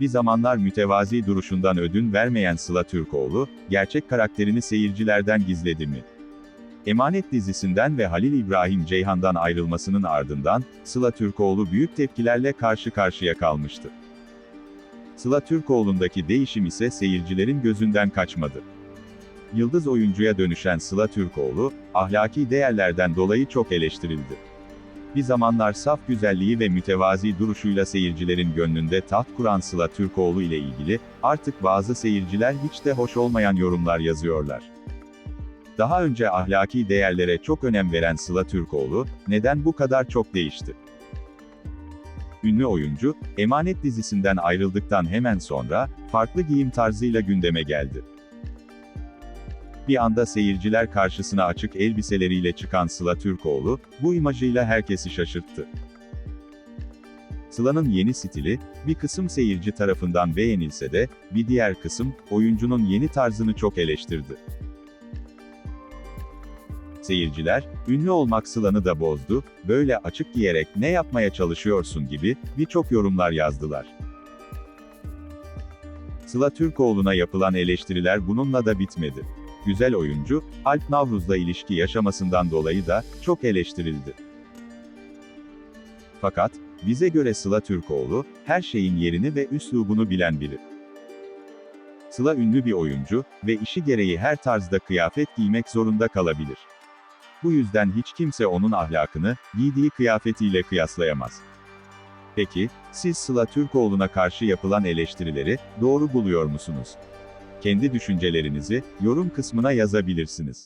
Bir zamanlar mütevazi duruşundan ödün vermeyen Sıla Türkoğlu, gerçek karakterini seyircilerden gizledi mi? Emanet dizisinden ve Halil İbrahim Ceyhan'dan ayrılmasının ardından, Sıla Türkoğlu büyük tepkilerle karşı karşıya kalmıştı. Sıla Türkoğlu'ndaki değişim ise seyircilerin gözünden kaçmadı. Yıldız oyuncuya dönüşen Sıla Türkoğlu, ahlaki değerlerden dolayı çok eleştirildi. Bir zamanlar saf güzelliği ve mütevazi duruşuyla seyircilerin gönlünde taht kuran Sıla Türkoğlu ile ilgili, artık bazı seyirciler hiç de hoş olmayan yorumlar yazıyorlar. Daha önce ahlaki değerlere çok önem veren Sıla Türkoğlu, neden bu kadar çok değişti? Ünlü oyuncu, Emanet dizisinden ayrıldıktan hemen sonra, farklı giyim tarzıyla gündeme geldi. Bir anda seyirciler karşısına açık elbiseleriyle çıkan Sıla Türkoğlu, bu imajıyla herkesi şaşırttı. Sıla'nın yeni stili, bir kısım seyirci tarafından beğenilse de, bir diğer kısım, oyuncunun yeni tarzını çok eleştirdi. Seyirciler, ünlü olmak Sıla'nı da bozdu, böyle açık giyerek ne yapmaya çalışıyorsun gibi, birçok yorumlar yazdılar. Sıla Türkoğlu'na yapılan eleştiriler bununla da bitmedi. Güzel oyuncu, Alp Navruz'la ilişki yaşamasından dolayı da, çok eleştirildi. Fakat, bize göre Sıla Türkoğlu, her şeyin yerini ve üslubunu bilen biri. Sıla ünlü bir oyuncu ve işi gereği her tarzda kıyafet giymek zorunda kalabilir. Bu yüzden hiç kimse onun ahlakını, giydiği kıyafetiyle kıyaslayamaz. Peki, siz Sıla Türkoğlu'na karşı yapılan eleştirileri, doğru buluyor musunuz? Kendi düşüncelerinizi, yorum kısmına yazabilirsiniz.